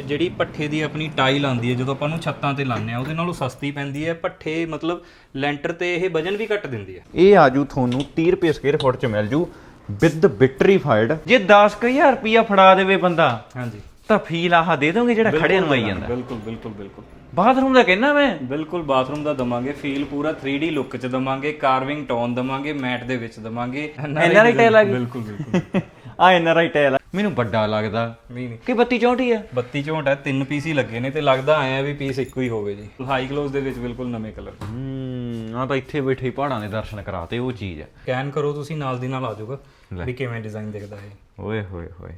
ਜਿਹੜੀ ਪੱਠੇ ਦੀ ਆਪਣੀ ਟਾਈਲ ਆਉਂਦੀ ਹੈ ਜਦੋਂ ਆਪਾਂ ਨੂੰ ਛੱਤਾਂ ਤੇ ਲਾਉਂਦੇ ਆ ਉਹਦੇ ਨਾਲੋਂ ਸਸਤੀ ਪੈਂਦੀ ਹੈ। ਪੱਠੇ ਮਤਲਬ ਲੈਂਟਰ ਤੇ ਇਹ ਵਜਨ ਵੀ ਘੱਟ ਦਿੰਦੀ ਹੈ। ਇਹ ਆਜੂ ਤੁਹਾਨੂੰ 30 ਰੁਪਏ ਸਕੁਅਰ ਫੁੱਟ ਚ ਮਿਲ ਜੂ ਵਿਦ ਬਿਟਰੀਫਾਈਡ ਜੇ 10000 ਰੁਪਿਆ ਫੜਾ ਦੇਵੇ ਬੰਦਾ ਹਾਂਜੀ। ਤਾਂ ਫੀਲ ਆਹ ਦੇ ਦੋਗੇ ਜਿਹੜਾ ਖੜੇ ਨੂੰ ਆਈ ਜਾਂਦਾ। ਬਿਲਕੁਲ ਬਿਲਕੁਲ ਬਿਲਕੁਲ। ਬਾਥਰੂਮ ਦਾ ਕਹਿਣਾ ਮੈਂ? ਬਿਲਕੁਲ ਬਾਥਰੂਮ ਦਾ ਦਵਾਂਗੇ ਫੀਲ ਪੂਰਾ 3D ਲੁੱਕ ਚ ਦਵਾਂਗੇ ਕਾਰਵਿੰਗ ਟੋਨ ਦਵਾਂਗੇ ਮੈਟ ਦੇ ਵਿੱਚ ਦਵਾਂਗੇ। NRI ਟਾਈਲ ਆ ਗਈ? ਬਿਲਕੁਲ ਬਿਲਕੁਲ। ਆ ਐਨ ਆਰ ਆਈ ਟੈਲ ਮੈਨੂੰ ਵੱਡਾ ਲੱਗਦਾ। ਨਹੀਂ ਨਹੀਂ। ਕਿ 32 64 ਆ? 32 ਝੋਂਟ ਹੈ ਤਿੰਨ ਪੀਸ ਹੀ ਲੱਗੇ ਨੇ ਤੇ ਲੱਗਦਾ ਆਇਆ ਵੀ ਪੀਸ ਇੱਕੋ ਹੀ ਹੋਵੇ ਜੀ। ਹਾਈ ਕਲੋਜ਼ ਦੇ ਵਿੱਚ ਬਿਲਕੁਲ ਨਵੇਂ ਕਲਰ। ਹੂੰ ਆ ਤਾਂ ਇੱਥੇ ਬੈਠੇ ਹੀ ਪਹਾੜਾਂ ਦੇ ਦਰਸ਼ਨ ਕਰਾਤੇ ਉਹ ਚੀਜ਼ ਆ। ਸਕੈਨ ਕਰੋ ਤੁਸੀਂ ਨਾਲ ਦੀ ਨਾਲ ਆ ਜਾਊਗਾ ਵੀ ਕਿਵੇਂ ਡਿਜ਼ਾਈਨ ਦਿਖਦਾ ਹੈ ਓਏ ਹੋਏ ਹੋਏ।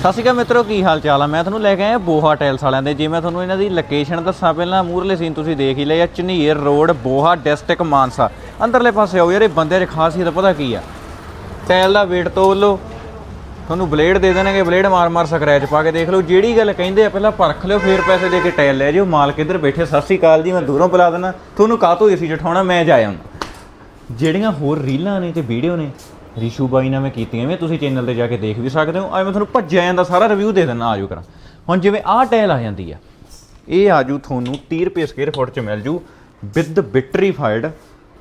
ਸਤਿ ਸ਼੍ਰੀ ਅਕਾਲ ਮਿੱਤਰੋ ਕੀ ਹਾਲ ਚਾਲ ਆ? ਮੈਂ ਤੁਹਾਨੂੰ ਲੈ ਕੇ ਆਇਆ ਬੋਹਾ ਟੈਲਸ ਵਾਲਿਆਂ ਦੇ। ਜੇ ਮੈਂ ਤੁਹਾਨੂੰ ਇਹਨਾਂ ਦੀ ਲੋਕੇਸ਼ਨ ਦੱਸਾਂ ਪਹਿਲਾਂ ਮੂਰਲੇ ਸੀਨ ਤੁਸੀਂ ਦੇਖ ਹੀ ਲਿਆ ਝਨੀਰ ਰੋਡ ਬੋਹਾ ਡਿਸਟ੍ਰਿਕਟ ਮਾਨਸਾ। ਅੰਦਰਲੇ ਪਾਸੇ ਆਓ ਯਾਰ ਇਹ ਬੰਦੇ ਦੀ ਖਾਸੀਅਤ ਪਤਾ ਕੀ ਆ? ਟੈਲ ਦਾ weight ਤੋਲ ਲਓ ਤੁਹਾਨੂੰ ਬਲੇਡ ਦੇ ਦੇਣਗੇ, ਬਲੇਡ ਮਾਰ ਮਾਰ ਸਕ੍ਰੈਚ ਪਾ ਕੇ ਦੇਖ ਲਓ। ਜਿਹੜੀ ਗੱਲ ਕਹਿੰਦੇ ਆ, ਪਹਿਲਾਂ ਪਰਖ ਲਿਓ, ਫਿਰ ਪੈਸੇ ਦੇ ਕੇ ਟੈਲ ਲੈ ਜਿਓ। ਮਾਲਕ ਇੱਧਰ ਬੈਠੇ, ਸਤਿ ਸ਼੍ਰੀ ਅਕਾਲ ਜੀ, ਮੈਂ ਦੂਰੋਂ ਬੁਲਾ ਦਿੰਦਾ। ਤੁਹਾਨੂੰ ਕਾਹਤੋਂ ਏਸੀ ਜਠਾਉਣਾ ਮੈਂ ਜਾਇਆ ਆਉਂਦਾ। ਜਿਹੜੀਆਂ ਹੋਰ ਰੀਲਾਂ ਨੇ ਤੇ ਵੀਡੀਓ ਨੇ, ਰਿਸ਼ੂ ਬਾਈ ਨਾਲ ਮੈਂ ਕੀਤੀਆਂ ਵੀ, ਤੁਸੀਂ ਚੈਨਲ ਤੇ ਜਾ ਕੇ ਦੇਖ ਵੀ ਸਕਦੇ ਹੋ। ਅੱਜ ਮੈਂ ਤੁਹਾਨੂੰ ਭੱਜਿਆ ਜਾਂਦਾ ਸਾਰਾ ਰਿਵਿਊ ਦੇ ਦਿੰਦਾ, ਆਜੋ ਕਰਾਂ। ਹੁਣ ਜਿਵੇਂ ਆਹ ਟਾਇਲ ਆ ਜਾਂਦੀ ਆ, ਇਹ ਆਜੂ ਤੁਹਾਨੂੰ 30 ਰੁਪਏ ਸਕੁਅਰ ਫੁੱਟ ਚ ਮਿਲ ਜੂ with vitrified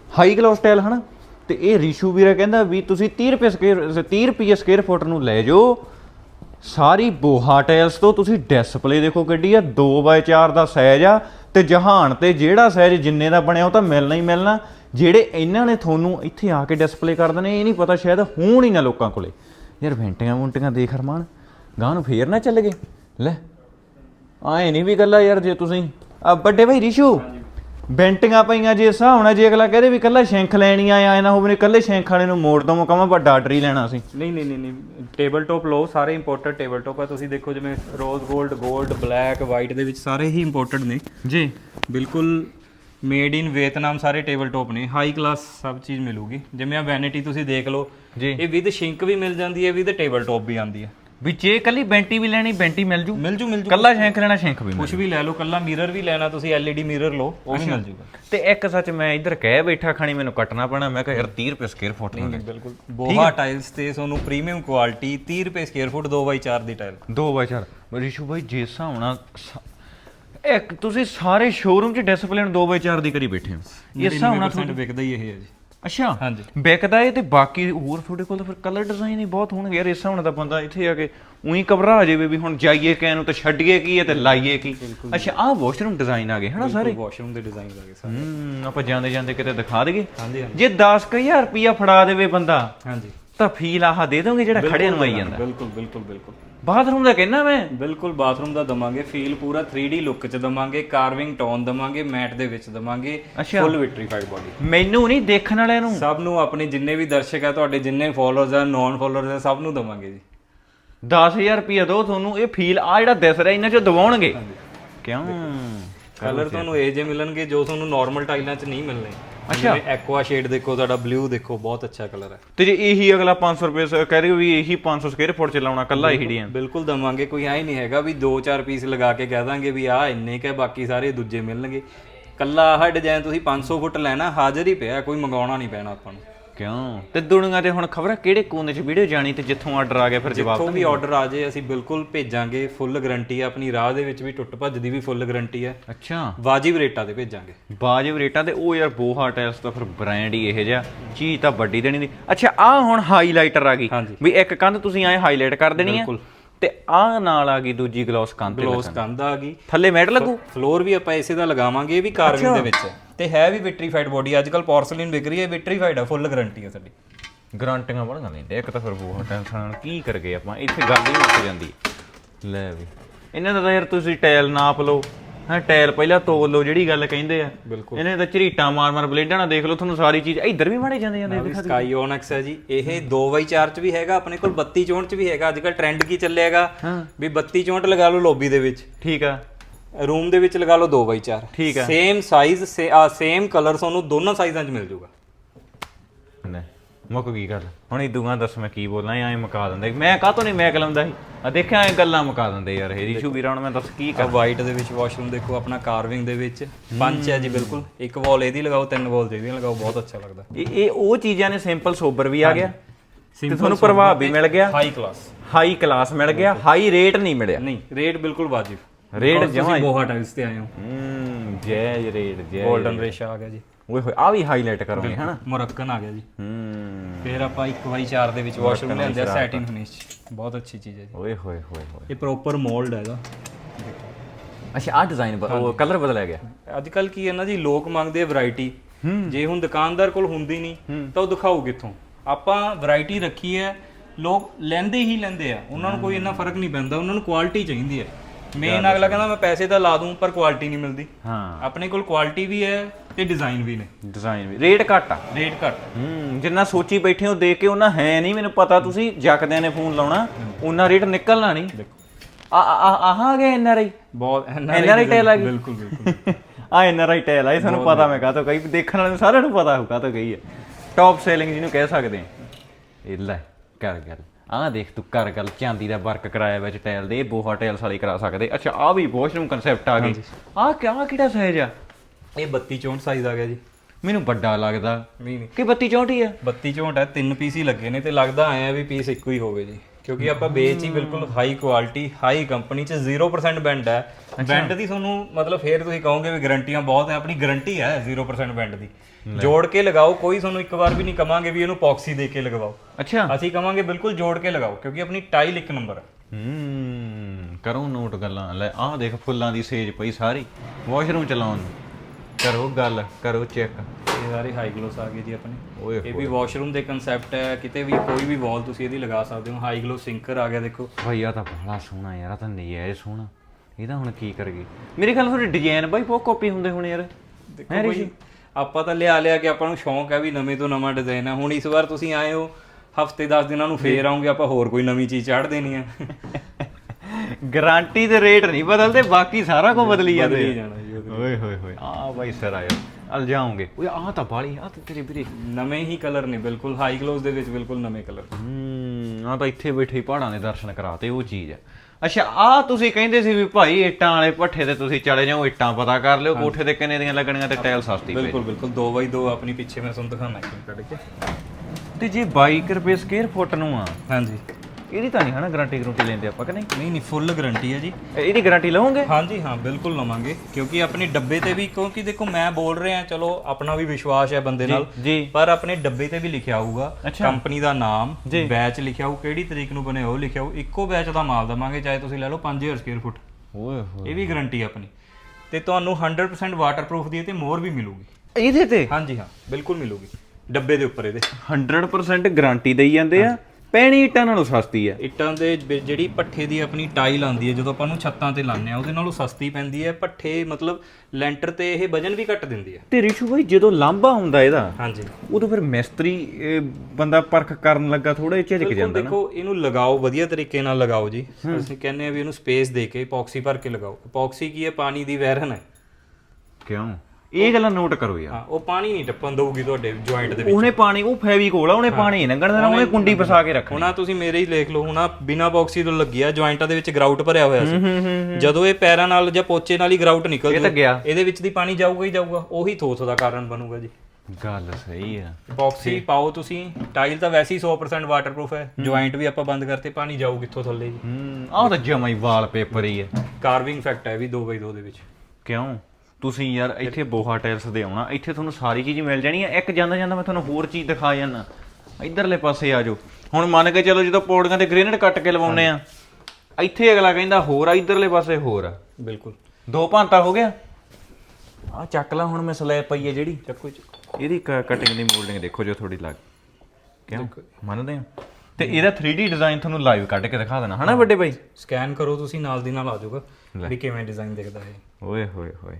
high gloss tile, ਹਨਾ? ਤੇ ਇਹ ਰਿਸ਼ੂ ਵੀਰਾ ਕਹਿੰਦਾ ਵੀ ਤੁਸੀਂ 30 ਰੁਪਏ ਸਕੁਅਰ 30 ਰੁਪਏ ਸਕੁਅਰ ਫੁੱਟ ਨੂੰ ਲੈ ਜਾਓ। ਸਾਰੀ ਬੋਹਾ ਟਾਇਲਸ ਤੋਂ ਤੁਸੀਂ ਡਿਸਪਲੇ ਦੇਖੋ ਗੱਡੀ ਆ 2x4 ਦਾ ਸਾਈਜ਼ ਆ ਤੇ ਜਹਾਨ ਤੇ ਜਿਹੜਾ ਸਾਈਜ਼ ਜਿੰਨੇ ਦਾ ਬਣਿਆ ਉਹ ਤਾਂ ਮਿਲਣਾ ਹੀ ਮਿਲਣਾ। ਜਿਹੜੇ ਇਹਨਾਂ ਨੇ ਤੁਹਾਨੂੰ ਇੱਥੇ ਆ ਕੇ ਡਿਸਪਲੇ ਕਰ ਦੇਣੇ, ਇਹ ਨਹੀਂ ਪਤਾ ਸ਼ਾਇਦ ਹੋਣ ਹੀ ਨਾ ਲੋਕਾਂ ਕੋਲੇ। ਯਾਰ ਵੈਂਟੀਆਂ ਵੁੰਟੀਆਂ ਦੇਖ ਹਰਮਾਨ ਗਾਂ ਨੂੰ ਫੇਰ ਨਾ ਚੱਲ ਗਏ। ਲੈ, ਆਏ ਨਹੀਂ ਵੀ ਗੱਲਾਂ ਯਾਰ ਜੇ ਤੁਸੀਂ। ਆ ਵੱਡੇ ਭਾਈ ਰਿਸ਼ੂ। ਬੈਂਟੀਆਂ ਪਈਆਂ ਜੇ ਹਿਸਾਬ ਹੋਣਾ ਜੇ ਅਗਲਾ ਕਹਦੇ ਵੀ ਕੱਲਾ ਸ਼ੈਂਖ ਲੈਣੀ ਆ ਐ ਨਾ ਹੋਵੇ ਕੱਲੇ ਸ਼ੈਂਖ ਵਾਲੇ ਨੂੰ ਮੋੜ ਦੋ ਕਹਾਂ ਵੱਡਾ ਆਰਡਰ ਹੀ ਲੈਣਾ ਸੀ। ਨਹੀਂ ਨਹੀਂ ਨਹੀਂ ਨਹੀਂ ਟੇਬਲ ਟੌਪ ਲਓ ਸਾਰੇ ਇੰਪੋਰਟਡ ਟੇਬਲ ਟੌਪ ਆ। ਤੁਸੀਂ ਦੇਖੋ ਜਿਵੇਂ ਰੋਜ਼ 골ਡ 골ਡ ਬਲੈਕ ਵਾਈਟ ਦੇ ਵਿੱਚ ਸਾਰੇ ਹੀ ਇੰਪੋਰਟਡ ਨੇ। ਜੀ। ਬਿਲਕੁਲ ਮੇਡ ਇਨ ਵੀਅਤਨਾਮ ਸਾਰੇ ਟੇਬਲ ਟੌਪ ਨੇ। ਹਾਈ ਕਲਾਸ ਸਭ ਚੀਜ਼ ਮਿਲੂਗੀ। ਜਿਵੇਂ ਆ ਵੈਨਿਟੀ ਤੁਸੀਂ ਦੇਖ ਲਓ। ਜੀ। ਇਹ ਵਿਦ ਸ਼ਿੰਕ ਵੀ ਮਿਲ ਜਾਂਦੀ ਹੈ ਵਿਦ ਟੇਬਲ ਟੌਪ ਵੀ ਆਉਂਦੀ ਹੈ। ਵੀ ਜੇ ਕੱਲੀ ਬੈਂਟੀ ਵੀ ਲੈਣੀ ਬੈਂਟੀ ਮਿਲ ਜੂ। ਮਿਲ ਜੂ ਮਿਲ ਜੂ। ਕੱਲਾ ਸ਼ੈਂਖ ਲੈਣਾ ਸ਼ੈਂਖ ਵੀ ਮਿਲ ਕੁਝ ਵੀ ਲੈ ਲਓ ਕੱਲਾ ਮਿਰਰ ਵੀ ਲੈਣਾ ਤੁਸੀਂ LED ਮਿਰਰ ਲਓ ਉਹ ਵੀ ਮਿਲ ਜੂਗਾ। ਤੇ ਇੱਕ ਸੱਚ ਮੈਂ ਇੱਧਰ ਕਹਿ ਬੈਠਾ ਖਾਣੀ ਮੈਨੂੰ ਕੱਟਣਾ ਪੈਣਾ ਮੈਂ ਕਿਹਾ ਯਾਰ 30 ਰੁਪਏ ਸਕੁਅਰ ਫੁੱਟ ਨੂੰ ਬਿਲਕੁਲ। ਬੋਹਾ ਟਾਈਲਸ ਤੇ ਤੁਹਾਨੂੰ ਪ੍ਰੀਮੀਅਮ ਕੁਆਲਿਟੀ 30 ਰੁਪਏ ਸਕੁਅਰ ਫੁੱਟ 2x4 ਦੀ ਟਾਈਲ ਦੋ ਬਾਈ ਚਾਰ। ਰਿਸ਼ੂ ਭਾਈ ਜੇ ਹਿਸਾਬ ਨਾਲ ਸ- ਇੱਕ ਤੁਸੀਂ ਸਾਰੇ ਸ਼ੋਰੂਮ 'ਚ ਡਿਸਪਲੇ ਨੂੰ 2x4 ਦੀ ਕਰੀ ਬੈਠੇ ਹੋ। ਇਸ ਹਿਸਾਬ ਨਾਲ 99% ਵਿਕਦਾ ਹੀ ਇਹ ਹੈ ਜੀ। ਅੱਛਾ। ਹਾਂਜੀ। ਵਿਕਦਾ ਇਹ ਤੇ ਬਾਕੀ ਹੋਰ ਤੁਹਾਡੇ ਕੋਲ ਤਾਂ ਫਿਰ ਕਲਰ ਡਿਜ਼ਾਈਨ ਹੀ ਬਹੁਤ ਹੋਣਗੇ। ਯਾਰ ਇਸ ਨਾਲ ਤਾਂ ਬੰਦਾ ਇੱਥੇ ਆ ਕੇ ਉਹੀ ਘਬਰਾ ਜਾਵੇ ਵੀ ਹੁਣ ਜਾਈਏ ਕਿਹ ਨੂੰ ਤੇ ਛੱਡੀਏ ਕੀ ਹੈ ਤੇ ਲਾਈਏ ਕੀ। ਅੱਛਾ ਆਹ ਵਾਸ਼ਰੂਮ ਡਿਜ਼ਾਈਨ ਆ ਗਏ ਹਨਾ ਸਾਰੇ? ਵਾਸ਼ਰੂਮ ਦੇ ਡਿਜ਼ਾਈਨ ਲੱਗੇ ਸਾਰੇ। ਹੂੰ ਆਪਾਂ ਜਾਂਦੇ ਜਾਂਦੇ ਕਿਤੇ ਦਿਖਾ ਦਈਏ। ਹਾਂਜੀ ਹਾਂਜੀ। ਜੇ 10000 ਰੁਪਿਆ ਫੜਾ ਦੇਵੇ ਬੰਦਾ ਹਾਂਜੀ। ਤਾਂ ਫੀਲ ਆਹ ਦੇ ਦੋਗੇ ਜਿਹੜਾ ਖੜੇ ਨੂੰ ਆਈ ਜਾਂਦਾ। ਬਿਲਕੁਲ ਬਿਲਕੁਲ ਬਿਲਕੁਲ। ਬਾਥਰੂਮ ਦਾ ਕਹਿਣਾ ਮੈਂ? ਬਿਲਕੁਲ ਬਾਥਰੂਮ ਦਾ ਦਵਾਂਗੇ ਫੀਲ ਪੂਰਾ 3D ਲੁੱਕ ਚ ਦਵਾਂਗੇ ਕਾਰਵਿੰਗ ਟੋਨ ਦਵਾਂਗੇ ਮੈਟ ਦੇ ਵਿੱਚ ਦਵਾਂਗੇ ਅੱਛਾ। ਫੁੱਲ ਵਿਟਰੀਫਾਈਡ ਬਾਡੀ ਮੈਨੂੰ ਨਹੀਂ ਦੇਖਣ ਵਾਲਿਆਂ ਨੂੰ। ਸਭ ਨੂੰ ਆਪਣੇ ਜਿੰਨੇ ਵੀ ਦਰਸ਼ਕ ਆ ਤੁਹਾਡੇ ਜਿੰਨੇ ਫਾਲੋਅਰਸ ਆ ਨੌਨ ਫਾਲੋਅਰਸ ਆ ਸਭ ਨੂੰ ਦਵਾਂਗੇ ਜੀ। 10000 ਰੁਪਿਆ ਦੋ ਤੁਹਾਨੂੰ ਇਹ ਫੀਲ ਆ ਜਿਹੜਾ ਦਿਸ ਰਿਹਾ ਇਹਨਾਂ ਚੋਂ ਦਵਾਉਣਗੇ। ਕਿਉਂ? ਕਲਰ ਤੁਹਾਨੂੰ ਇਹ ਜੇ ਮਿਲਣਗੇ ਜੋ ਤੁਹਾਨੂੰ ਨਾਰਮਲ ਟਾਈਲਾਂ 'ਚ ਨਹੀਂ ਮਿਲਣੇ। ਅੱਛਾ। ਐਕਵਾ ਸ਼ੇਡ ਦੇਖੋ ਤੁਹਾਡਾ ਬਲੂ ਦੇਖੋ ਬਹੁਤ ਅੱਛਾ ਕਲਰ ਹੈ। ਤੇ ਜੇ ਇਹੀ ਅਗਲਾ 500 ਰੁਪਏ ਸ- ਕਹਿ ਰਹੇ ਹੋ ਵੀ ਇਹੀ 500 ਸਕੁਅਰ ਫੁੱਟ ਚ ਲਾਉਣਾ ਕੱਲਾ ਇਹੀ ਡੀਐਮ ਬਿਲਕੁਲ ਦਵਾਂਗੇ ਕੋਈ ਐ ਨਹੀਂ ਹੈਗਾ ਵੀ 2-4 ਪੀਸ ਲਗਾ ਕੇ ਕਹਿ ਦਾਂਗੇ ਵੀ ਆਹ ਇੰਨੇ ਕਾ ਬਾਕੀ ਸਾਰੇ ਦੂਜੇ ਮਿਲਣਗੇ। ਕੱਲਾ ਆਹ ਡਿਜ਼ਾਈਨ ਤੁਸੀਂ 500 ਫੁੱਟ ਲੈਣਾ ਹਾਜ਼ਰ ਹੀ ਪਿਆ ਕੋਈ ਮੰਗਾਉਣਾ ਨਹੀਂ ਪੈਣਾ ਆਪਾਂ ਨੂੰ। ਕਿਉਂ? ਤੇ ਦੁਨੀਆ ਤੇ ਹੁਣ ਖਬਰ ਕਿਹੜੇ ਕੋਨੇ ਚ ਵੀਡੀਓ ਜਾਣੀ ਤੇ ਜਿੱਥੋਂ ਆਰਡਰ ਆ ਗਿਆ ਫਿਰ ਜਵਾਬ ਜਿੱਥੋਂ ਵੀ ਆਰਡਰ ਆ ਜਾਏ ਅਸੀਂ ਬਿਲਕੁਲ ਭੇਜਾਂਗੇ ਫੁੱਲ ਗਾਰੰਟੀ ਹੈ ਆਪਣੀ ਰਾਹ ਦੇ ਵਿੱਚ ਵੀ ਟੁੱਟ ਭੱਜ ਦੀ ਵੀ ਫੁੱਲ ਗਾਰੰਟੀ ਹੈ ਅੱਛਾ। ਵਾਜਿਬ ਰੇਟਾਂ ਤੇ ਭੇਜਾਂਗੇ। ਬਾਜਬ ਰੇਟਾਂ ਤੇ ਉਹ ਯਾਰ ਬੋਹਾ ਟੈਲਸ ਤਾਂ ਫਿਰ ਬ੍ਰਾਂਡ ਹੀ ਇਹ ਜਿਹਾ ਚੀਜ਼ ਤਾਂ ਵੱਡੀ ਦੇਣੀ ਦੀ। ਅੱਛਾ ਆ ਹੁਣ ਹਾਈਲਾਈਟਰ ਆ ਗਈ। ਵੀ ਇੱਕ ਕੰਧ ਤੁਸੀਂ ਐ ਹਾਈਲਾਈਟ ਕਰ ਦੇਣੀ ਹੈ ਬਿਲਕੁਲ। ਤੇ ਆ ਨਾਲ ਆ ਗਈ ਦੂਜੀ ਗਲੋਸ ਕੰਧ ਤੇ ਗਲੋਸ ਕੰਧ ਆ ਗਈ। ਥੱਲੇ ਮੈਟ ਲੱਗੂ? ਫਲੋਰ ਵੀ ਆਪਾਂ ਇਸੇ ਦਾ ਲਗਾਵਾਂਗੇ ਇਹ ਵੀ ਕਾਰਵਿੰਗ ਦੇ ਵਿੱਚ। ਤੇ ਹੈ ਵੀ ਵਿਟਰੀਫਾਈਡ ਬੋਡੀ ਅੱਜ ਕੱਲ ਪੋਰਸਲਿਨ ਵਿਕ ਰਹੀ ਹੈ ਵਿਟਰੀਫਾਈਡ ਆ ਫੁੱਲ ਗਾਰੰਟੀ ਹੈ ਸਾਡੀ। ਗਰੰਟੀਆਂ ਬੜੀਆਂ ਲੈਂਦੇ ਇੱਕ ਤਾਂ ਫਿਰ ਬੋਹਾ ਟੈਲਸ ਨਾਲ ਕੀ ਕਰ ਗਏ ਆਪਾਂ ਇੱਥੇ ਗੱਲ ਹੀ ਮੁੱਕ ਜਾਂਦੀ। ਲੈ ਵੀ। ਇਹਨਾਂ ਦਾ ਯਾਰ ਤੁਸੀਂ ਟਾਇਲ ਨਾਪ ਲਓ। ਹਾਂ ਟਾਇਲ ਪਹਿਲਾਂ ਤੋਲ ਲਓ ਜਿਹੜੀ ਗੱਲ ਕਹਿੰਦੇ ਆ। ਬਿਲਕੁਲ। ਇਹਨੇ ਤਾਂ ਝਰੀਟਾਂ ਮਾਰ ਮਾਰ ਬਲੇਡਾਂ ਨਾਲ ਦੇਖ ਲਓ ਤੁਹਾਨੂੰ ਸਾਰੀ ਚੀਜ਼ ਇੱਧਰ ਵੀ ਮਾੜੇ ਜਾਂਦੇ ਜਾਂਦੇ ਸਕਾਈ ਓਨੈਕਸ ਹੈ ਜੀ। ਇਹ 2x4 ਚ ਵੀ ਹੈਗਾ ਆਪਣੇ ਕੋਲ 32 ਚੌਂਟ ਚ ਵੀ ਹੈਗਾ। ਅੱਜ ਕੱਲ ਟ੍ਰੈਂਡ ਕੀ ਚੱਲਿਆਗਾ? ਵੀ 32 ਚੌਂਟ ਲਗਾ ਲਓ ਲੌਬੀ ਦੇ ਵਿੱਚ। ਠੀਕ ਆ। ਰੂਮ ਦੇ ਵਿੱਚ ਲਗਾ ਲਓ 2x4 ਠੀਕ ਆ। ਸੇਮ ਸਾਈਜ਼ ਸੇਮ ਕਲਰ ਤੁਹਾਨੂੰ ਦੋਨਾਂ ਸਾਈਜ਼ਾਂ 'ਚ ਮਿਲ ਜਾਊਗਾ ਲੈ ਮੁੱਕ ਗਈ ਗੱਲ। ਹੁਣ ਇਹ ਦੂਆਂ ਦੱਸ ਮੈਂ ਕੀ ਬੋਲਾਂ ਐ ਮੁਕਾ ਦਿੰਦੇ ਮੈਂ ਕਾਹਤੋਂ ਨਹੀਂ ਮੈਕ ਲਾਉਂਦਾ ਸੀ? ਆ ਦੇਖਿਆ ਐ ਗੱਲਾਂ ਮੁਕਾ ਦਿੰਦੇ ਯਾਰ ਇਹ ਇਸ਼ੂ ਵੀਰਾਂ ਹੁਣ ਮੈਂ ਦੱਸ ਕੀ ਕਰ ਵਾਈਟ ਦੇ ਵਿੱਚ ਵਾਸ਼ਰੂਮ ਦੇਖੋ ਆਪਣਾ ਕਾਰਵਿੰਗ ਦੇ ਵਿੱਚ। ਪੰਚ ਹੈ ਜੀ ਬਿਲਕੁਲ। ਇੱਕ ਵਾਲ ਇਹਦੀ ਲਗਾਓ ਤਿੰਨ ਵਾਲ ਇਹਦੀ ਲਗਾਓ ਬਹੁਤ ਅੱਛਾ ਲੱਗਦਾ। ਇਹ ਇਹ ਉਹ ਚੀਜ਼ਾਂ ਨੇ ਸਿੰਪਲ ਸੋਬਰ ਵੀ ਆ ਗਿਆ। ਤੇ ਤੁਹਾਨੂੰ ਪ੍ਰਭਾਵ ਵੀ ਮਿਲ ਗਿਆ। ਹਾਈ ਕਲਾਸ ਹਾਈ ਕਲਾਸ ਮਿਲ ਗਿਆ ਹਾਈ ਰੇਟ ਨਹੀਂ ਮਿਲਿਆ। ਨਹੀਂ ਰੇਟ ਬਿਲਕੁਲ ਵਾਜਿਬ। Because ਜਮਾਂ ਹੀ- ਤੁਸੀਂ ਬੋਹਾ ਟਾਈਲਸ ਤੇ ਆਏ ਹੋ। ਹੂੰ ਜੈ ਰੇਟ ਜੈ 골ਡਨ ਰੇਸ਼ਾ ਆ ਗਿਆ ਜੀ। ਓਏ ਹੋਏ ਆ ਵੀ ਹਾਈਲਾਈਟ ਕਰੋਗੇ ਹਨਾ? ਮੁਰੱਕਨ ਆ ਗਿਆ ਜੀ। ਹੂੰ। ਫਿਰ ਆਪਾਂ 1x4 ਦੇ ਵਿੱਚ ਵਾਸ਼ਰੂਮ ਲਿਆਂਦੇ ਆ ਸੈਟਿਨ ਫਿਨਿਸ਼ ਬਹੁਤ ਅੱਛੀ ਚੀਜ਼ ਹੈ ਜੀ। ਓਏ ਹੋਏ ਹੋਏ ਹੋਏ। ਇਹ ਪ੍ਰੋਪਰ ਮੋਲਡ ਹੈ ਇਹਦਾ ਅੱਛਾ ਆ ਡਿਜ਼ਾਈਨ ਉਹ ਕਲਰ ਬਦਲਿਆ ਗਿਆ। ਅੱਜ ਕੱਲ ਕੀ ਹੈ ਨਾ ਜੀ ਲੋਕ ਮੰਗਦੇ ਆ ਵੈਰਾਈਟੀ ਜੇ ਹੁਣ ਦੁਕਾਨਦਾਰ ਕੋਲ ਹੁੰਦੀ ਨਹੀਂ ਤਾਂ ਉਹ ਦਿਖਾਊ ਕਿੱਥੋਂ? ਆਪਾਂ ਵੈਰਾਈਟੀ ਰੱਖੀ ਹੈ ਲੋਕ ਲੈਂਦੇ ਹੀ ਲੈਂਦੇ ਆ। ਉਹਨਾਂ ਨੂੰ ਕੋਈ ਇੰਨਾ ਫ਼ਰਕ ਨਹੀਂ ਪੈਂਦਾ ਉਹਨਾਂ ਨੂੰ ਕੁਆਲਿਟੀ ਚਾਹੀਦੀ ਹੈ। ਮੇਨ ਅਗਲਾ ਕਹਿੰਦਾ ਮੈਂ ਪੈਸੇ ਤਾਂ ਲਾ ਦੂੰ ਪਰ ਕੁਆਲਿਟੀ ਨਹੀਂ ਮਿਲਦੀ। ਹਾਂ। ਆਪਣੇ ਕੋਲ ਕੁਆਲਿਟੀ ਵੀ ਹੈ ਤੇ ਡਿਜ਼ਾਈਨ ਵੀ ਨੇ। ਡਿਜ਼ਾਈਨ ਵੀ। ਰੇਟ ਘੱਟ ਆ। ਰੇਟ ਘੱਟ। ਹੂੰ ਜਿੰਨਾ ਸੋਚੀ ਬੈਠੇ ਹੋ ਦੇਖ ਕੇ ਉਹਨਾਂ ਹੈ ਨਹੀਂ ਮੈਨੂੰ ਪਤਾ ਤੁਸੀਂ ਜੱਕਦਿਆਂ ਨੇ ਫੋਨ ਲਾਉਣਾ। ਉਹਨਾਂ ਰੇਟ ਨਿਕਲਣਾ ਨਹੀਂ। ਆ ਆ ਆਹ ਆ ਗਿਆ ਐਨਆਰਆਈ ਬਹੁਤ NRI ਟੈਲ ਆ ਗਈ? ਬਿਲਕੁਲ ਬਿਲਕੁਲ ਆ ਐਨਆਰਆਈ ਟੈਲ ਆ ਇਹ ਤੁਹਾਨੂੰ ਪਤਾ ਮੈਂ ਕਾਹਤੋਂ ਕਹੀ। ਦੇਖਣ ਵਾਲਿਆਂ ਨੂੰ ਸਾਰਿਆਂ ਨੂੰ ਪਤਾ ਹੋਊ ਕਾਹਤੋਂ ਕਹੀ ਹੈ ਟੌਪ ਸੇਲਿੰਗ ਜਿਹਨੂੰ ਕਹਿ ਸਕਦੇ ਆ। ਇਹ ਲੈ ਕਰ ਗੱਲ ਆਹ ਦੇਖ ਤੂੰ ਕਰ ਗੱਲ ਚਾਂਦੀ ਦਾ ਵਰਕ ਕਰਾਇਆ ਵਿੱਚ ਟੈਲ ਦੇ ਬੋਹਾ ਟੈਲਸ ਵਾਲੀ ਕਰਾ ਸਕਦੇ। ਅੱਛਾ ਆ ਵੀ ਵਾਸ਼ਰੂਮ ਕਨਸੈਪਟ ਆ ਗਈ। ਆ ਕਿਆ ਕਿਹੜਾ ਸਾਈਜ਼ ਆ? ਇਹ 32 64 ਸਾਈਜ਼ ਆ ਗਿਆ ਜੀ। ਮੈਨੂੰ ਵੱਡਾ ਲੱਗਦਾ। ਨਹੀਂ ਨਹੀਂ। ਕਿ 32 64 ਹੀ ਆ? 32 ਝੋਂਟ ਹੈ ਤਿੰਨ ਪੀਸ ਹੀ ਲੱਗੇ ਨੇ ਤੇ ਲੱਗਦਾ ਆਇਆ ਵੀ ਪੀਸ ਇੱਕੋ ਹੀ ਹੋਵੇ ਜੀ। ਕਿਉਂਕਿ ਆਪਾਂ ਵੇਚ ਹੀ ਬਿਲਕੁਲ ਹਾਈ ਕੁਆਲਿਟੀ ਹਾਈ ਕੰਪਨੀ ਚ 0% ਬੈਂਡ ਹੈ। ਬੈਂਡ ਦੀ ਤੁਹਾਨੂੰ ਮਤਲਬ ਫੇਰ ਤੁਸੀਂ ਕਹੋਗੇ ਵੀ ਗਾਰੰਟੀਆਂ ਬਹੁਤ ਹੈ ਆਪਣੀ ਗਾਰੰਟੀ ਹੈ 0% ਬੈਂਡ ਦੀ। ਜੋੜ ਕੇ ਲਗਾਓ ਕੋਈ ਤੁਹਾਨੂੰ ਇੱਕ ਵਾਰ ਵੀ ਨਹੀਂ ਕਵਾਂਗੇ ਵੀ ਇਹਨੂੰ ਪੌਕਸੀ ਦੇ ਕੇ ਲਗਵਾਓ। ਅੱਛਾ। ਅਸੀਂ ਕਵਾਂਗੇ ਬਿਲਕੁਲ ਜੋੜ ਕੇ ਲਗਾਓ ਕਿਉਂਕਿ ਆਪਣੀ ਟਾਈਲ ਇੱਕ ਨੰਬਰ ਹੈ। ਹੂੰ ਕਰੋ ਨੋਟ ਗੱਲਾਂ। ਲੈ ਆਹ ਦੇਖ ਫੁੱਲਾਂ ਦੀ ਸੇਜ ਪਈ ਸਾਰੀ। ਵਾਸ਼ਰੂਮ ਚਲਾਉਣ ਨੂੰ। ਕਰੋ ਗੱਲ ਕਰੋ ਚੈੱਕ ਇਹ ਸਾਰੇ ਹਾਈ ਗਲੋਸ ਆ ਗਏ ਜੀ ਆਪਣੇ। ਓਏ ਇਹ ਵੀ ਵਾਸ਼ਰੂਮ ਦੇ ਕਨਸੈਪਟ ਹੈ ਕਿਤੇ ਵੀ ਕੋਈ ਵੀ ਵਾਲ ਤੁਸੀਂ ਇਹਦੀ ਲਗਾ ਸਕਦੇ ਹੋ। ਹਾਈ ਗਲੋ ਸਿੰਕਰ ਆ ਗਿਆ ਦੇਖੋ। ਭਾਈ ਆ ਤਾਂ ਬੜਾ ਸੋਹਣਾ ਯਾਰ ਆ ਤਾਂ ਨਜਾਇਜ਼ ਸੋਹਣਾ। ਇਹਦਾ ਹੁਣ ਕੀ ਕਰਗੇ ਮੇਰੇ ਖਿਆਲ ਨਾਲ ਤੁਹਾਡੇ ਡਿਜ਼ਾਈਨ ਬਾਈ ਬਹੁਤ ਕਾਪੀ ਹੁੰਦੇ ਹੋਣੇ ਯਾਰ। ਦੇਖੋ ਬਈ ਆਪਾਂ ਤਾਂ ਲਿਆ ਲਿਆ ਕਿ ਆਪਾਂ ਨੂੰ ਸ਼ੌਂਕ ਹੈ ਵੀ ਨਵੇਂ ਤੋਂ ਨਵਾਂ ਡਿਜ਼ਾਈਨ ਹੈ ਹੁਣ ਇਸ ਵਾਰ ਤੁਸੀਂ ਆਏ ਹੋ ਹਫ਼ਤੇ 10 ਦਿਨਾਂ ਨੂੰ ਫੇਰ ਆਉਂਗੇ ਆਪਾਂ ਹੋਰ ਕੋਈ ਨਵੀਂ ਚੀਜ਼ ਚਾੜ ਦੇਣੀ ਹੈ ਗਾਰੰਟੀ ਤੇ ਰੇਟ ਨਹੀਂ ਬਦਲਦੇ ਬਾਕੀ ਸਾਰਾ ਕੁਝ ਬਦਲੀ ਜਾਂਦੇ ਬਦਲੀ ਆ। ਜਾਣਾ। ਓਏ ਹੋਏ ਹੋਏ ਆ ਬਾਈ ਸਰ ਆਇਓ। ਅਲ ਜਾਉਂਗੇ ਓਏ ਆਹ ਤਾਂ ਬਾਲੀ ਆ ਤਾਂ ਤੇਰੇ ਵੀਰੇ ਨਵੇਂ ਹੀ ਕਲਰ ਨੇ ਬਿਲਕੁਲ ਹਾਈ ਗਲੋਸ ਦੇ ਵਿੱਚ ਬਿਲਕੁਲ ਨਵੇਂ ਕਲਰ। ਹੂੰ ਆ ਤਾਂ ਇੱਥੇ ਬੈਠੇ ਹੀ ਪਹਾੜਾਂ ਦੇ ਦਰਸ਼ਨ ਕਰਾਤੇ ਉਹ ਚੀਜ਼ ਆ। ਅੱਛਾ ਆ ਤੁਸੀਂ ਕਹਿੰਦੇ ਸੀ ਵੀ ਭਾਈ ਇੱਟਾਂ ਵਾਲੇ ਪੱਠੇ ਤੇ ਤੁਸੀਂ ਚਲੇ ਜਾਓ ਇੱਟਾਂ ਪਤਾ ਕਰ ਲਿਓ ਕੋਠੇ ਤੇ ਕਿੰਨੇ ਦੀਆਂ ਲੱਗਣੀਆਂ ਤੇ ਟਾਇਲ ਸਸਤੀ ਪਈ ਬਿਲਕੁਲ ਬਿਲਕੁਲ 2x2 ਆਪਣੀ ਪਿੱਛੇ ਮੈਂ ਤੁਹਾਨੂੰ ਦਿਖਾਣਾ ਇੱਕ ਕੱਢ ਕੇ। ਤੇ ਜੇ 22 ਰੁਪਏ ਸਕੁਅਰ ਫੁੱਟ ਨੂੰ ਆ ਹਾਂਜੀ। ਇਹਦੀ ਤਾਂ ਨਹੀਂ ਹਨਾ ਗਾਰੰਟੀ ਗਰੰਟੀ ਲੈਂਦੇ ਆਪਾਂ ਕਿ ਨਹੀਂ? ਨਹੀਂ ਨਹੀਂ ਫੁੱਲ ਗਾਰੰਟੀ ਹੈ ਜੀ। ਇਹ- ਇਹਦੀ ਗਾਰੰਟੀ ਲਵੋਗੇ? ਹਾਂਜੀ ਹਾਂ ਬਿਲਕੁਲ ਲਵਾਂਗੇ। ਕਿਉਂਕਿ ਆਪਣੇ ਡੱਬੇ ਤੇ ਵੀ ਕਿਉਂਕਿ ਦੇਖੋ ਮੈਂ ਬੋਲ ਰਿਹਾ ਚਲੋ ਆਪਣਾ ਵੀ ਵਿਸ਼ਵਾਸ ਹੈ ਬੰਦੇ ਨਾਲ। ਪਰ ਆਪਣੇ ਡੱਬੇ ਤੇ ਵੀ ਲਿਖਿਆ ਹੋਊਗਾ। ਕੰਪਨੀ ਦਾ ਨਾਮ ਬੈਚ ਲਿਖਿਆ ਹੋਊ ਕਿਹੜੀ ਤਰੀਕ ਨੂੰ ਬਣਿਆ ਉਹ ਲਿਖਿਆ ਹੋਊ ਇੱਕੋ ਬੈਚ ਦਾ ਮਾਲ ਦਵਾਂਗੇ ਚਾਹੇ ਤੁਸੀਂ ਲੈ ਲਓ 5000 ਸਕੁਅਰ ਫੁੱਟ ਓਏ ਹੋਏ। ਇਹ ਵੀ ਗਾਰੰਟੀ ਆਪਣੀ। ਤੇ ਤੁਹਾਨੂੰ 100% ਵਾਟਰਪ੍ਰੂਫ ਦੀ ਤੇ ਮੋਰ ਵੀ ਮਿਲੂਗੀ। ਇਹਦੇ ਤੇ? ਹਾਂਜੀ ਹਾਂ ਬਿਲਕੁਲ ਮਿਲੂਗੀ। ਡੱਬੇ ਦੇ ਉੱਪਰ ਇਹਦੇ। 100% ਗਾਰੰਟੀ ਦੇਈ ਜਾਂਦੇ ਆ। ਪੈਣੀ ਇੱਟਾਂ ਨਾਲੋਂ ਸਸਤੀ ਆ। ਇੱਟਾਂ ਦੇ ਜਿਹੜੀ ਪੱਠੇ ਦੀ ਆਪਣੀ ਟਾਈਲ ਆਉਂਦੀ ਹੈ ਜਦੋਂ ਆਪਾਂ ਨੂੰ ਛੱਤਾਂ ਤੇ ਲਾਉਂਦੇ ਆ ਉਹਦੇ ਨਾਲੋਂ ਸਸਤੀ ਪੈਂਦੀ ਹੈ ਪੱਠੇ ਮਤਲਬ ਲੈਂਟਰ ਤੇ ਇਹ ਵਜਨ ਵੀ ਘੱਟ ਦਿੰਦੀ ਹੈ ਤੇ ਰਿਸ਼ੂ ਭਾਈ ਜਦੋਂ ਲਾਂਬਾ ਹੁੰਦਾ ਇਹਦਾ ਹਾਂਜੀ। ਉਦੋਂ ਫਿਰ ਮਿਸਤਰੀ ਇਹ ਬੰਦਾ ਪਰਖ ਕਰਨ ਲੱਗਾ ਥੋੜਾ ਜਿਹਾ ਝਿਜਕ ਜਾਂਦਾ ਨਾ। ਦੇਖੋ ਇਹਨੂੰ ਲਗਾਓ ਵਧੀਆ ਤਰੀਕੇ ਨਾਲ ਲਗਾਓ ਜੀ। ਅਸੀਂ ਕਹਿੰਦੇ ਆ ਵੀ ਇਹਨੂੰ ਸਪੇਸ ਦੇ ਕੇ epoxy ਭਰ ਕੇ ਲਗਾਓ। epoxy ਕੀ ਹੈ ਪਾਣੀ ਦੀ ਵਹਿਰਨ ਹੈ। ਕਿਉਂ? ਇਹ ਗੱਲਾਂ ਨੋਟ ਕਰੋ ਯਾਰ। ਹਾਂ ਉਹ ਪਾਣੀ ਨਹੀਂ ਟੱਪਣ ਦਊਗੀ ਤੁਹਾਡੇ ਜੁਆਇੰਟ ਦੇ ਵਿੱਚ। ਉਹਨੇ ਪਾਣੀ ਉਹ ਫੈਵੀਕੋਲ ਆ ਉਹਨੇ ਪਾਣੀ ਨਹੀਂ ਲੰਘਣ ਦੇਣਾ ਉਹਨੇ ਕੁੰਡੀ ਫਸਾ ਕੇ ਰੱਖਣੀ। ਹੁਣ ਆਹ ਤੁਸੀਂ ਮੇਰੇ ਹੀ ਦੇਖ ਲਓ ਹੁਣ ਆ ਬਿਨਾ epoxy ਤੋਂ ਲੱਗੀ ਆ ਜੁਆਇੰਟਾਂ ਦੇ ਵਿੱਚ ਗਰਾਊਟ ਭਰਿਆ ਹੋਇਆ ਸੀ। ਜਦੋਂ ਇਹ ਪੈਰਾਂ ਨਾਲ ਜਾਂ ਪੋਚੇ ਨਾਲ ਹੀ ਗਰਾਊਟ ਨਿਕਲ ਇਹ ਤਾਂ ਜੂ ਗਿਆ। ਇਹਦੇ ਵਿੱਚ ਦੀ ਪਾਣੀ ਜਾਊਗਾ ਹੀ ਜਾਊਗਾ ਉਹੀ ਥੋਥ ਦਾ ਕਾਰਨ ਬਣੂਗਾ ਜੀ। ਗੱਲ ਸਹੀ ਆ। Epoxy ਪਾਓ ਤੁਸੀਂ ਟਾਈਲ ਤਾਂ ਵੈਸੇ ਹੀ 100% ਵਾਟਰਪ੍ਰੂਫ ਹੈ। ਜੁਆਇੰਟ ਵੀ ਆਪਾਂ ਬੰਦ ਕਰਤੇ ਪਾਣੀ ਜਾਊ ਕਿੱਥੋਂ ਥੱਲੇ ਜੀ। ਹੂੰ ਆਹ ਤਾਂ ਜਮਾ ਹੀ ਵਾਲਪੇਪਰ ਹੀ ਹੈ। ਕਾਰਵਿੰਗ ਇਫੈਕਟ ਹੈ ਵੀ 2x2 ਦੇ ਵਿੱਚ। ਕਿਉਂ? ਤੁਸੀਂ ਯਾਰ ਇੱਥੇ ਬੋਹਾ ਟਾਇਲਸ ਦੇ ਆਉਣਾ ਇੱਥੇ ਤੁਹਾਨੂੰ ਸਾਰੀ ਚੀਜ਼ ਮਿਲ ਜਾਣੀ ਹੈ ਇੱਕ ਜਾਂਦਾ ਜਾਂਦਾ ਮੈਂ ਤੁਹਾਨੂੰ ਹੋਰ ਚੀਜ਼ ਦਿਖਾ ਜਾਣਾ ਇਧਰਲੇ ਪਾਸੇ ਆ ਜਾਓ। ਹੁਣ ਮੰਨ ਕੇ ਚਲੋ ਜਦੋਂ ਪੌੜੀਆਂ ਤੇ ਗ੍ਰੇਨੇਡ ਕੱਟ ਕੇ ਲਵਾਉਨੇ ਆ ਇੱਥੇ ਅਗਲਾ ਕਹਿੰਦਾ ਹੋਰ ਆ ਇਧਰਲੇ ਪਾਸੇ ਹੋਰ ਆ। ਬਿਲਕੁਲ। ਦੋ ਭਾਂਤਾ ਹੋ ਗਿਆ। ਆ ਚੱਕ ਲਾ ਹੁਣ ਮੈਂ ਸਲੈਬ ਪਈ ਹੈ ਜਿਹੜੀ। ਚੱਕੋ ਚੱਕੋ ਇਹਦੀ ਕਟਿੰਗ ਦੀ ਮੋਲਡਿੰਗ ਦੇਖੋ ਜੋ ਥੋੜੀ ਲੱਗ ਕਿਉਂ? ਮੰਨਦੇ ਆ? ਤੇ ਇਹਦਾ 3D ਡਿਜ਼ਾਈਨ ਤੁਹਾਨੂੰ ਲਾਈਵ ਕੱਢ ਕੇ ਦਿਖਾ ਦੇਣਾ। ਹਨਾ ਵੱਡੇ ਬਾਈ ਸਕੈਨ ਕਰੋ ਤੁਸੀਂ ਨਾਲ ਦੀ ਨਾਲ ਆ ਜਾਊਗਾ ਵੀ ਕਿਵੇਂ ਡਿਜ਼ਾਈਨ ਦਿਖਦਾ ਹੈ ਓਏ ਹੋਏ ਹੋਏ।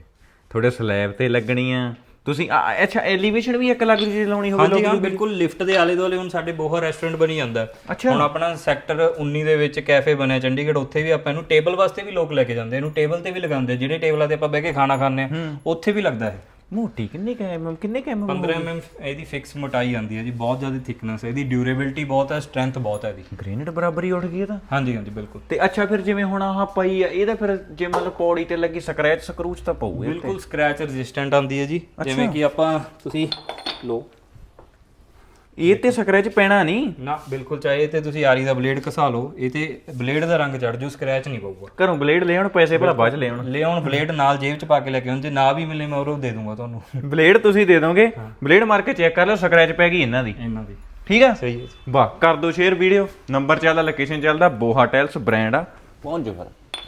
ਥੋੜੇ ਸਲੈਬ ਤੇ ਲੱਗਣੀਆਂ। ਤੁਸੀਂ ਆ- ਅੱਛਾ ਐਲੀਵੇਸ਼ਨ ਵੀ ਇੱਕ ਲੱਗ ਜੀ ਲਾਉਣੀ ਹੋਵੇ ਹਾਂਜੀ ਹਾਂ ਬਿਲਕੁਲ ਲਿਫਟ ਦੇ ਆਲੇ ਦੁਆਲੇ ਹੁਣ ਸਾਡੇ ਬੋਹਰ ਰੈਸਟੋਰੈਂਟ ਬਣੀ ਜਾਂਦਾ। ਹੈ। ਅੱਛਾ। ਹੁਣ ਆਪਣਾ ਸੈਕਟਰ 19 ਦੇ ਵਿੱਚ ਕੈਫੇ ਬਣਿਆ ਚੰਡੀਗੜ੍ਹ ਉੱਥੇ ਵੀ ਆਪਾਂ ਇਹਨੂੰ ਟੇਬਲ ਵਾਸਤੇ ਵੀ ਲੋਕ ਲੈ ਕੇ ਜਾਂਦੇ ਇਹਨੂੰ ਟੇਬਲ ਤੇ ਵੀ ਲਗਾਉਂਦੇ ਜਿਹੜੇ ਟੇਬਲਾਂ ਤੇ ਆਪਾਂ ਬਹਿ ਕੇ ਖਾਣਾ ਖਾਂਦੇ ਆ ਉੱਥੇ ਵੀ ਲੱਗਦਾ ਹੈ ਮੋਟੀ ਕਿੰਨੇ ਕ ਐਮ ਕਿੰਨੇ ਕ ਐਮ 15 mm ਇਹਦੀ ਫਿਕਸ ਮੋਟਾਈ ਆਉਂਦੀ ਹੈ ਜੀ ਬਹੁਤ ਜ਼ਿਆਦਾ ਥਿਕਨੈਸ ਹੈ ਇਹਦੀ ਡਿਊਰੇਬਿਲਟੀ ਬਹੁਤ ਹੈ ਸਟਰੈਂਥ ਬਹੁਤ ਹੈ ਇਹਦੀ। ਗ੍ਰੇਨੇਡ ਬਰਾਬਰ ਹੀ ਉੱਠ ਗਈ ਇਹ ਤਾਂ? ਹਾਂਜੀ ਹਾਂਜੀ ਬਿਲਕੁਲ। ਤੇ ਅੱਛਾ ਫਿਰ ਜਿਵੇਂ ਹੁਣ ਆਹ ਪਈ ਆ ਇਹਦਾ ਫਿਰ ਜੇ ਮਤਲਬ ਪੌੜੀ ਤੇ ਲੱਗੀ ਸਕ੍ਰੈਚ ਸਕਰੂਚ ਤਾਂ ਪਊ ਇਹ ਬਿਲਕੁਲ ਸਕ੍ਰੈਚ ਰੈਜ਼ਿਸਟੈਂਟ ਆਉਂਦੀ ਹੈ ਜੀ ਜਿਵੇਂ ਕਿ ਆਪਾਂ ਤੁਸੀਂ ਲੋ ਇਹ ਤੇ ਸਕ੍ਰੈਚ ਪੈਣਾ ਨਹੀਂ। ਨਾ ਬਿਲਕੁਲ ਚਾਹੇ ਤੇ ਤੁਸੀਂ ਆਰੀ ਦਾ ਬਲੇਡ ਘਸਾ ਲਓ ਇਹ ਤੇ ਬਲੇਡ ਦਾ ਰੰਗ ਚੜ ਜੂ ਸਕ੍ਰੈਚ ਨਹੀਂ ਪਊਗਾ। ਘਰੋਂ ਬਲੇਡ ਲੈ ਆਉਣ ਪੈਸੇ ਭਲਾ ਬਾਅਦ ਚ ਲੈ ਆਉਣ। ਲੈ ਆਉਣ ਬਲੇਡ ਨਾਲ ਜੇਬ ਚ ਪਾ ਕੇ ਲੈ ਕੇ ਆਉਣ ਜੇ ਨਾ ਵੀ ਮਿਲੇ ਮੈਂ ਉਹ ਦੇ ਦੂੰਗਾ ਤੁਹਾਨੂੰ। ਬਲੇਡ ਤੁਸੀਂ ਦੇ ਦੋਗੇ ਬਲੇਡ ਮਾਰ ਕੇ ਚੈੱਕ ਕਰ ਲਓ ਸਕ੍ਰੈਚ ਪੈ ਗਈ ਇਹਨਾਂ ਦੀ। ਇਹਨਾਂ ਦੀ। ਠੀਕ ਆ? ਸਹੀ ਹੈ। ਵਾਹ ਕਰ ਦਿਓ ਸ਼ੇਅਰ ਵੀਡੀਓ। ਨੰਬਰ ਚੱਲਦਾ ਲੋਕੇਸ਼ਨ ਚੱਲਦਾ ਬੋਹਾ ਟੈਲਸ ਬ੍ਰਾਂਡ ਆ। ਪਹੁੰਚ ਜਾਓ ਫਿਰ।